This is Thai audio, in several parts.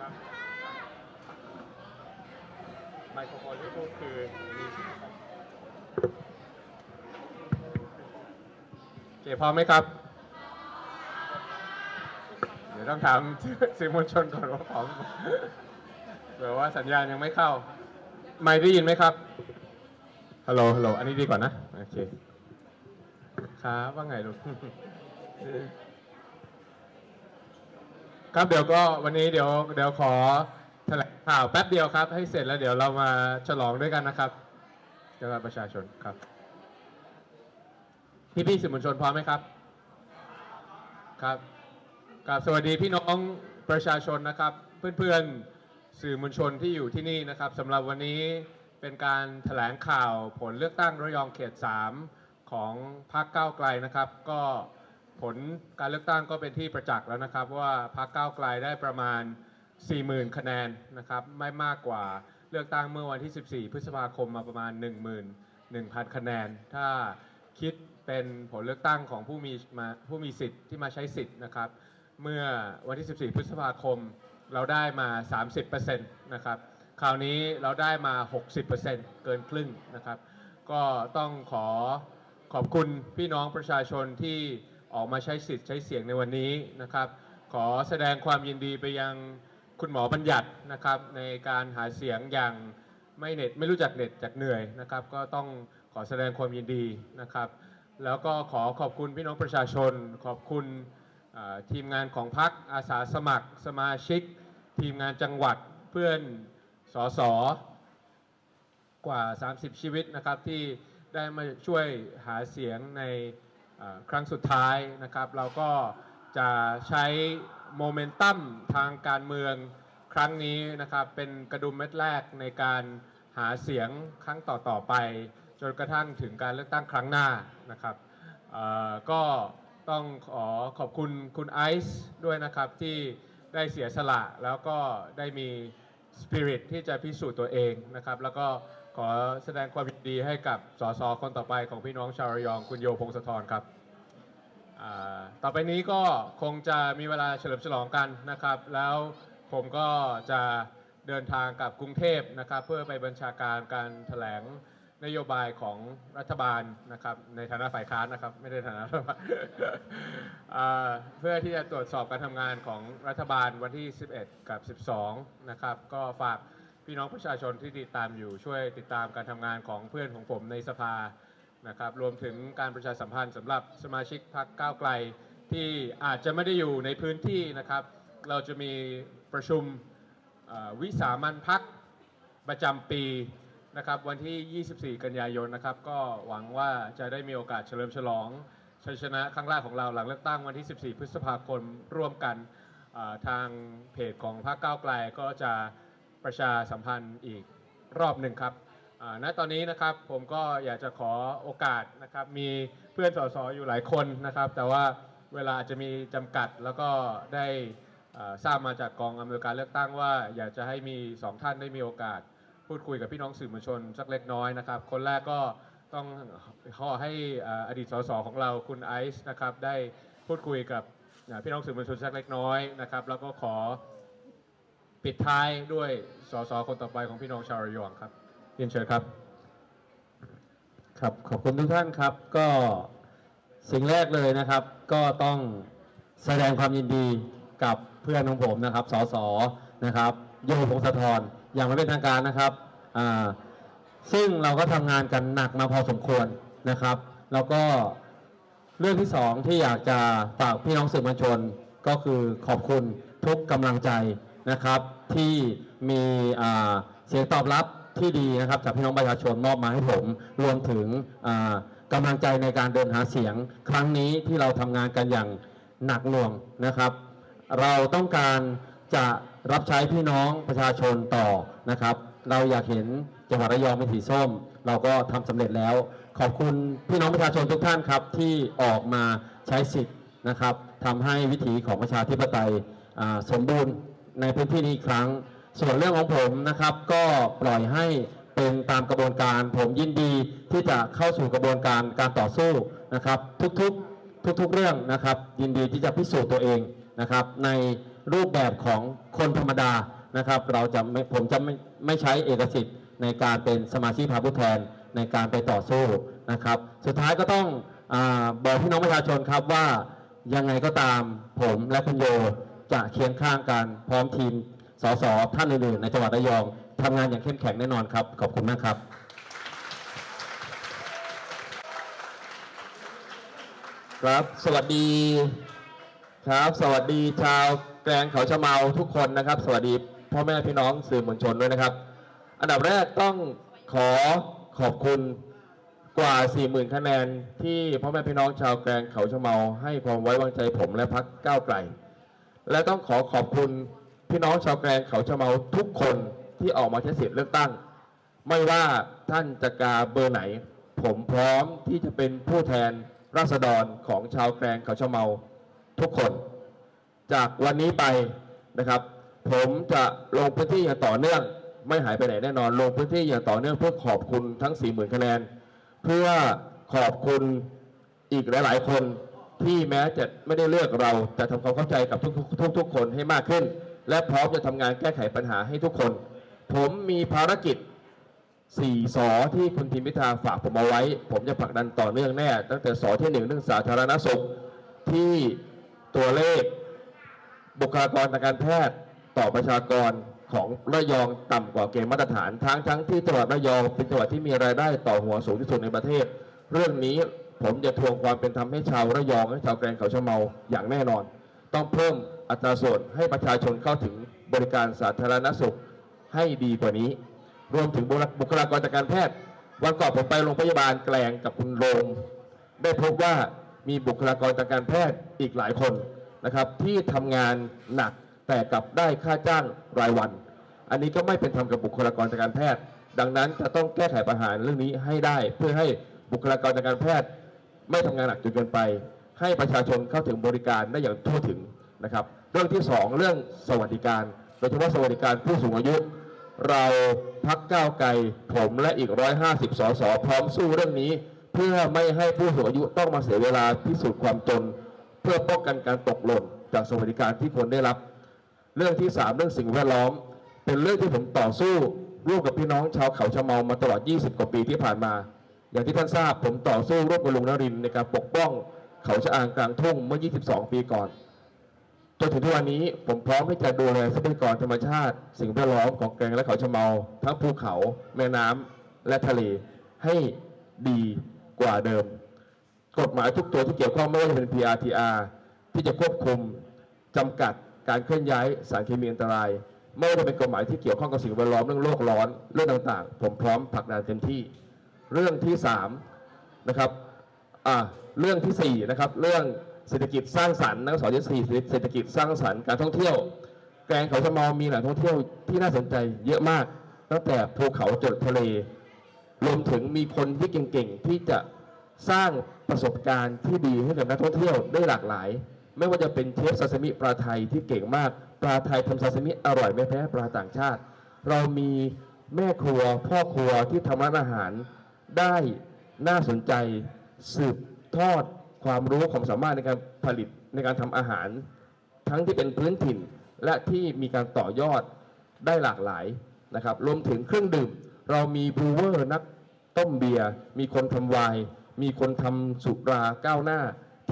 ครับไมโครโฟนที่พูดคือนี่ครับโอเคพร้อมไหมครับ เดี๋ยวต้องถามสื่อมวลชนก่อนว่าพร้อมเผื่อว่าสัญญาณยังไม่เข้า ไม่ได้ยินไหมครับ ฮัลโหล ฮัลโหล อันนี้ดีกว่านะ โอเค ครับ ว่าไงลูก ครับเดี๋ยวก็วันนี้เดี๋ยวเดี๋ยวขอแถลงข่าวแป๊บเดียวครับ ให้เสร็จแล้วเดี๋ยวเรามาฉลองด้วยกันนะครับเกี่ยวประชาชนครับ พี่พี่สื่อมวลชนพร้อมไหมครับ ครับกับสวัสดีพี่น้องประชาชนนะครับ เพื่อนๆสื่อมวลชนที่อยู่ที่นี่นะครับสำหรับวันนี้เป็นการแถลงข่าวผลเลือกตั้งระยองเขต 3 ของพรรคก้าวไกลนะครับ ก็ ผลการเลือกตั้งก็เป็นที่ประจักษ์แล้วนะครับ ว่าพรรคก้าวไกลได้ประมาณ 40,000 คะแนนนะครับไม่มากกว่าเลือกตั้งเมื่อวันที่ 14 พฤษภาคมมาประมาณ 11,000 คะแนน ถ้าคิดเป็นผลเลือกตั้งของผู้มีมาผู้มีสิทธิ์ที่มาใช้สิทธิ์นะครับ เมื่อวันที่ 14 พฤษภาคมเราได้มา 30%นะครับคราวนี้เราได้มา 60%เกินครึ่งนะครับ ก็ต้องขอขอบคุณพี่น้องประชาชนที่ ออกมาใช้สิทธิ์ใช้เสียงในวันนี้นะครับ ขอแสดงความยินดีไปยังคุณหมอบัญญัตินะครับ ในการหาเสียงอย่างไม่เหน็ดไม่รู้จักเหน็ดจากเหนื่อยนะครับ ก็ต้องขอแสดงความยินดีนะครับ แล้วก็ขอขอบคุณพี่น้องประชาชน ขอบคุณทีมงานของพักอาสาสมัคร สมาชิก ทีมงานจังหวัดเพื่อนสสกว่า 30 ชีวิตนะครับที่ได้มาช่วยหาเสียงใน ครั้งสุดท้ายนะครับ เราก็จะใช้โมเมนตัมทางการเมืองครั้งนี้นะครับเป็นกระดุมเม็ดแรกในการหาเสียงครั้งต่อๆไป จนกระทั่งถึงการเลือกตั้งครั้งหน้านะครับก็ต้องขอขอบคุณคุณไอซ์ด้วยนะครับที่ได้เสียสละแล้วก็ได้มีสปิริตที่จะพิสูจน์ตัวเองนะครับแล้วก็ ขอแสดงความยินดีให้กับสสคนต่อไปของพี่น้องชาวระยองคุณโยพงศธรครับต่อไปนี้ก็คงจะมีเวลาเฉลิมฉลองกันนะครับ แล้วผมก็จะเดินทางกลับกรุงเทพนะครับ เพื่อไปบัญชาการการแถลงนโยบายของรัฐบาลนะครับในฐานะฝ่ายค้านนะครับ ไม่ได้ฐานะรัฐบาลเพื่อที่จะตรวจสอบการทำงานของรัฐบาลวันที่ 11 กับ 12 นะครับ ก็ฝาก พี่น้องประชาชนที่ติดตามอยู่ช่วยติดตามการทำงานของเพื่อนของผมในสภานะครับรวมถึงการประชาสัมพันธ์สำหรับสมาชิกพรรคก้าวไกล ที่อาจจะไม่ได้อยู่ในพื้นที่นะครับ เราจะมีประชุมวิสามันพักประจำปีนะครับวันที่ 24 กันยายนนะครับ ก็หวังว่าจะได้มีโอกาสเฉลิมฉลองชัยชนะครั้งแรกของเราหลังเลือกตั้งวันที่ 14 พฤษภาคมร่วมกันทางเพจของพรรคก้าวไกลก็จะ ประชาสัมพันธ์อีกรอบหนึ่งครับณตอนนี้นะครับผมก็อยากจะขอโอกาสนะครับมีเพื่อนสสอยู่หลายคนนะครับ แต่ว่าเวลาอาจจะมีจำกัดแล้วก็ได้ทราบมาจากกองอำนวยการเลือกตั้งว่า อยากจะให้มีสองท่านได้มีโอกาส พูดคุยกับพี่น้องสื่อมวลชนสักเล็กน้อยนะครับ คนแรกก็ต้องขอให้อดีตสสของเราคุณไอซ์นะครับได้พูดคุยกับพี่น้องสื่อมวลชนสักเล็กน้อยนะครับ แล้วก็ขอ ปิดท้ายด้วยสสคนต่อไปของพี่น้องชาวระยองครับเรียนเชิญครับ ครับขอบคุณทุกท่านครับ ก็สิ่งแรกเลยนะครับ ก็ต้องแสดงความยินดีกับเพื่อนของผมนะครับสสนะครับโยพงศธรอย่างไม่เป็นทางการนะครับอ่าซึ่งเราก็ทำงานกันหนักมาพอสมควรนะครับ แล้วก็เรื่องที่สองที่อยากจะฝากพี่น้องสื่อมวลชนก็คือขอบคุณทุกกำลังใจ นะครับ ที่มีเสียงตอบรับที่ดีนะครับจากพี่น้องประชาชนมอบมาให้ผมรวมถึงกำลังใจในการเดินหาเสียง ครั้งนี้ที่เราทำงานกันอย่างหนักหน่วงนะครับ เราต้องการจะรับใช้พี่น้องประชาชนต่อนะครับ เราอยากเห็นจังหวัดระยองเป็นสีส้ม เราก็ทำสำเร็จแล้ว ขอบคุณพี่น้องประชาชนทุกท่านครับที่ออกมาใช้สิทธิ์นะครับทำให้วิถีของประชาธิปไตยสมบูรณ์ ในพื้นที่นี้อีกครั้ง ส่วนเรื่องของผมนะครับ ก็ปล่อยให้เป็นตามกระบวนการ ผมยินดีที่จะเข้าสู่กระบวนการการต่อสู้นะครับ ทุกๆทุกๆเรื่องนะครับ ยินดีที่จะพิสูจน์ตัวเองนะครับ ในรูปแบบของคนธรรมดานะครับ เราจะไม่ผมจะไม่ไม่ใช้เอกสิทธิ์ในการเป็นสมาชิกพรรคผู้แทนในการไปต่อสู้นะครับ สุดท้ายก็ต้องอบอกพี่น้องประชาชนครับว่ายังไงก็ตามผมและคุณโย จะเคียงข้างกันพร้อมทีมสสท่านอื่นๆในจังหวัดระยองทำงานอย่างเข้มแข็งแน่นอนครับ ขอบคุณมากครับ ครับ สวัสดีครับ สวัสดีชาวแกลงเขาชะเมาทุกคนนะครับ สวัสดีพ่อแม่พี่น้องสื่อมวลชนด้วยนะครับ อันดับแรกต้องขอขอบคุณกว่า 40,000 คะแนนที่พ่อแม่พี่น้องชาวแกลงเขาชะเมาให้ความไว้วางใจผมและพักก้าวไกล และต้องขอขอบคุณพี่น้องชาวแกลงเขาชะเมาทุกคนที่ออกมาใช้สิทธิ์เลือกตั้ง ไม่ว่าท่านจะกาเบอร์ไหน ผมพร้อมที่จะเป็นผู้แทนราษฎรของชาวแกลงเขาชะเมาทุกคน จากวันนี้ไปนะครับ ผมจะลงพื้นที่อย่างต่อเนื่อง ไม่หายไปไหนแน่นอน ลงพื้นที่อย่างต่อเนื่องเพื่อขอบคุณทั้ง 40,000คะแนน เพื่อขอบคุณอีกหลาย ๆ คน ที่แม้จะไม่ได้เลือกเราแต่ทำความเข้าใจกับทุกๆทุกๆคนให้มากขึ้น และพร้อมจะทำงานแก้ไขปัญหาให้ทุกคน ผมมีภารกิจสี่สอที่คุณทิมพิธาฝากผมเอาไว้ ผมจะผลักดันต่อเนื่องแน่ ตั้งแต่สอที่หนึ่งเรื่องสาธารณสุขที่ตัวเลข บุคลากรทางการแพทย์ต่อประชากรของระยองต่ำกว่าเกณฑ์มาตรฐาน ทั้งทั้งที่จังหวัดระยองเป็นจังหวัดที่มีรายได้ต่อหัวสูงที่สุดในประเทศ เรื่องนี้ ผมจะทวงความเป็นธรรมให้ชาวระยองและชาวแกลงเขาชะเมาอย่างแน่นอน ต้องเพิ่มอัตราส่วนให้ประชาชนเข้าถึงบริการสาธารณสุขให้ดีกว่านี้ รวมถึงบุคลากรทางการแพทย์วันก่อนผมไปโรงพยาบาลแกลงกับคุณโรมได้พบว่ามีบุคลากรทางการแพทย์อีกหลายคนนะครับ ที่ทำงานหนักแต่กลับได้ค่าจ้างรายวัน อันนี้ก็ไม่เป็นธรรมกับบุคลากรทางการแพทย์ ดังนั้นจะต้องแก้ไขปัญหาเรื่องนี้ให้ได้เพื่อให้บุคลากรทางการแพทย์ ไม่ทำงานหนักจนเกินไป ให้ประชาชนเข้าถึงบริการได้อย่างทั่วถึงนะครับ เรื่องที่สองเรื่องสวัสดิการโดยเฉพาะสวัสดิการผู้สูงอายุ เราพักก้าวไกลผมและอีก 150 สสพร้อมสู้เรื่องนี้ เพื่อไม่ให้ผู้สูงอายุต้องมาเสียเวลาพิสูจน์ความจน เพื่อป้องกันการตกหล่นจากสวัสดิการที่ควรได้รับ เรื่องที่ 3 เรื่องสิ่งแวดล้อม เป็นเรื่องที่ผมต่อสู้ร่วมกับพี่น้องชาวเขาชะเมามาตลอด 20 กว่าปีที่ผ่านมา อย่างที่ท่านทราบผมต่อสู้ร่วมกับลุงนรินในการปกป้องเขาชะอางกลางทุ่งเมื่อ 22 ปีก่อน จนถึงทุกวันนี้ผมพร้อมที่จะดูแลทรัพยากรธรรมชาติ สิ่งแวดล้อมของแกงและเขาชะเมา ทั้งภูเขา แม่น้ำและทะเลให้ดีกว่าเดิม กฎหมายทุกตัวที่เกี่ยวข้องไม่ว่าจะเป็น PRTR ที่จะควบคุมจำกัดการเคลื่อนย้ายสารเคมีอันตราย ไม่ว่าจะเป็นกฎหมายที่เกี่ยวข้องกับสิ่งแวดล้อมเรื่องโลกร้อนเรื่องต่างๆ ผมพร้อมผลักดันเต็มที่ เรื่องที่สามนะครับเรื่องที่สี่นะครับเรื่องเศรษฐกิจสร้างสรรค์นักสอนที่สี่เศรษฐกิจสร้างสรรค์การท่องเที่ยว แกลงเขาชะมามีแหล่งท่องเที่ยวที่น่าสนใจเยอะมาก ตั้งแต่ภูเขาจดทะเล รวมถึงมีคนที่เก่งๆที่จะสร้างประสบการณ์ที่ดีให้กับนักท่องเที่ยวได้หลากหลาย ไม่ว่าจะเป็นเชฟซาซิมิปลาไทยที่เก่งมาก ปลาไทยทำซาซิมิอร่อยไม่แพ้ปลาต่างชาติ เรามีแม่ครัวพ่อครัวที่ทำร้านอาหาร ได้น่าสนใจสืบทอดความรู้ความสามารถในการผลิตในการทำอาหาร ทั้งที่เป็นพื้นถิ่นและที่มีการต่อยอดได้หลากหลายนะครับรวมถึงเครื่องดื่ม เรามีบรูเวอร์นักต้มเบียร์มีคนทำไวน์มีคนทำสุราก้าวหน้า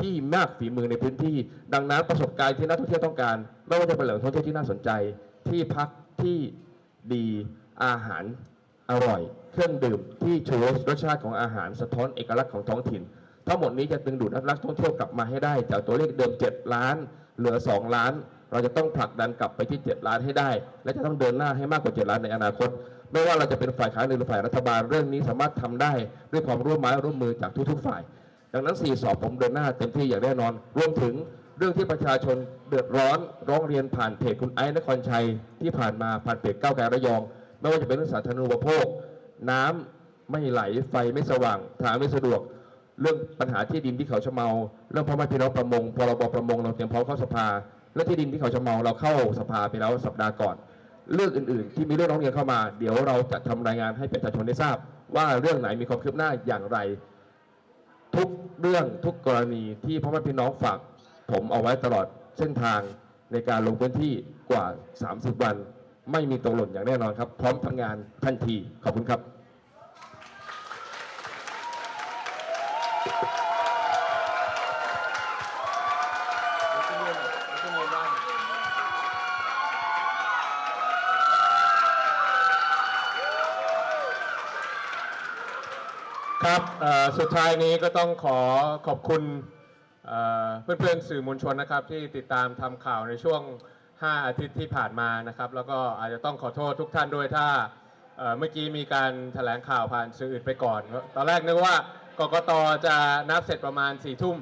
ที่มากฝีมือในพื้นที่ ดังนั้นประสบการณ์ที่นักท่องเที่ยวต้องการ ไม่ว่าจะเป็นแหล่งท่องเที่ยวที่น่าสนใจที่พักที่ดีอาหาร อร่อย เครื่องดื่มที่ชูรสชาติของอาหารสะท้อนเอกลักษณ์ของท้องถิ่น ทั้งหมดนี้จะดึงดูดนักท่องเที่ยวกลับมาให้ได้ จากตัวเลขเดิม 7 ล้าน เหลือ 2 ล้าน เราจะต้องผลักดันกลับไปที่ 7 ล้านให้ได้ และจะต้องเดินหน้าให้มากกว่า 7 ล้านในอนาคต ไม่ว่าเราจะเป็นฝ่ายค้านหรือฝ่ายรัฐบาลเรื่องนี้สามารถทำได้ด้วยความร่วมไม้ร่วมมือจากทุกๆฝ่าย ดังนั้นสี่สอบผมเดินหน้าเต็มที่อย่างแน่นอน รวมถึงเรื่องที่ประชาชนเดือดร้อนร้องเรียนผ่านเพจคุณไอ้นครชัยที่ผ่านมาผ่านเพจก้าวไกลระยอง ไม่ว่าจะเป็นเรื่องสาธารณูปโภค น้ำไม่ไหลไฟไม่สว่างทางไม่สะดวก เรื่องปัญหาที่ดินที่เขาชะเมา เรื่องพ่อแม่พี่น้องประมงพรบประมงเราเตรียมพร้อมเข้าสภา และที่ดินที่เขาชะเมาเราเข้าสภาไปแล้วสัปดาห์ก่อน เรื่องอื่นๆ ที่มีเรื่องร้องเรียนเข้ามา เดี๋ยวเราจะทำรายงานให้ประชาชนได้ทราบ ว่าเรื่องไหนมีความคืบหน้าอย่างไร ทุกเรื่องทุกกรณีที่พ่อแม่พี่น้องฝากผมเอาไว้ตลอดเส้นทางในการลงพื้นที่กว่า 30 วัน ไม่มีตกหล่นอย่างแน่นอนครับ พร้อมทำงานทันทีขอบคุณครับครับสุดท้ายนี้ก็ต้องขอขอบคุณเอ่อเพื่อนๆสื่อมวลชนนะครับที่ติดตามทำข่าวในช่วง 5 อาทิตย์ที่ผ่านมานะครับ แล้วก็อาจจะต้องขอโทษทุกท่านด้วยถ้าเมื่อกี้มีการแถลงข่าวผ่านสื่ออื่นไปก่อน ตอนแรกนึกว่ากกตจะนับเสร็จประมาณ4ี่ทุ่ม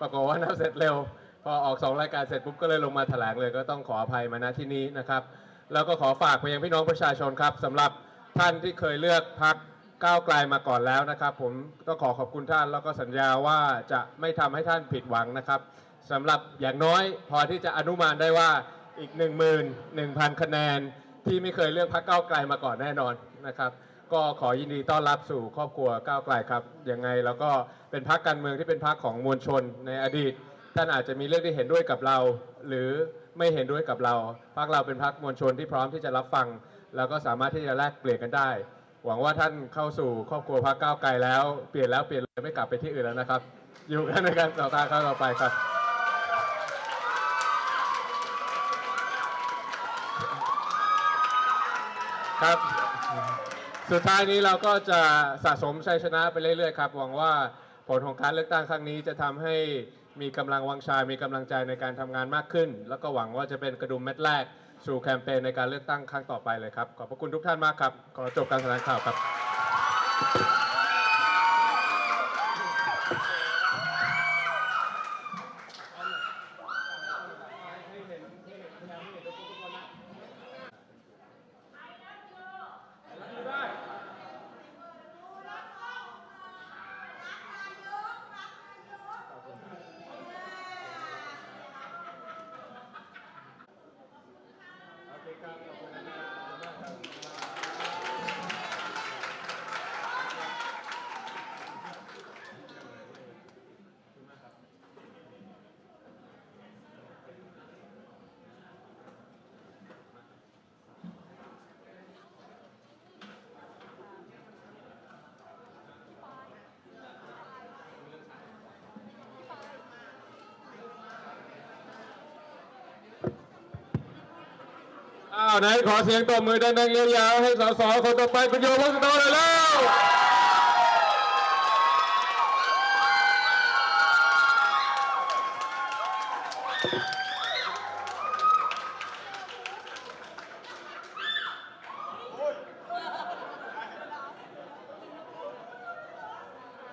ปรากฏว่านับเสร็จเร็ว พอออก 2 รายการเสร็จปุ๊บก็เลยลงมาแถลงเลยก็ต้องขออภัยมาณที่นี้นะครับ แล้วก็ขอฝากไปยังพี่น้องประชาชนครับสำหรับท่านที่เคยเลือกพักก้าวไกลมาก่อนแล้วนะครับ ผมต้องขอขอบคุณท่านแล้วก็สัญญาว่าจะไม่ทำให้ท่านผิดหวังนะครับสำหรับอย่างน้อยพอที่จะอนุมานได้ว่า อีก 1 1 0 0 0 คะแนนที่ไม่เคยเลือกพักก้าวไกลมาก่อนแน่นอนนะครับ ก็ขอยินดีต้อนรับสู่ครอบครัวก้าวไกลครับยังไงแล้วก็เป็นพักการเมืองที่เป็นพักของมวลชนในอดีต ท่านอาจจะมีเรื่องที่เห็นด้วยกับเรา หรือไม่เห็นด้วยกับเราพักเราเป็นพักมวลชนที่พร้อมที่จะรับฟัง แล้วก็สามารถที่จะแลกเปลี่ยนกันได้ หวังว่าท่านเข้าสู่ครอบครัวพักก้าวไกลแล้วเปลี่ยนแล้วเปลี่ยนเลยไม่กลับไปที่อื่นแล้วนะครับ อยู่กันในการต่อตาครั้งต่อไปครับ ครับ สุดท้ายนี้เราก็จะสะสมชัยชนะไปเรื่อยๆครับหวังว่าผลของการเลือกตั้งครั้งนี้จะทำให้มีกำลังวังชา มีกำลังใจในการทำงานมากขึ้น แล้วก็หวังว่าจะเป็นกระดุมเม็ดแรกสู่แคมเปญในการเลือกตั้งครั้งต่อไปเลยครับ ขอบพระคุณทุกท่านมากครับ ขอจบการแถลงข่าวครับ อ้าวไหนขอเสียงตบมือดังๆยาวๆให้สสคนต่อไปคุณโยวัฒนาเลยแล้ว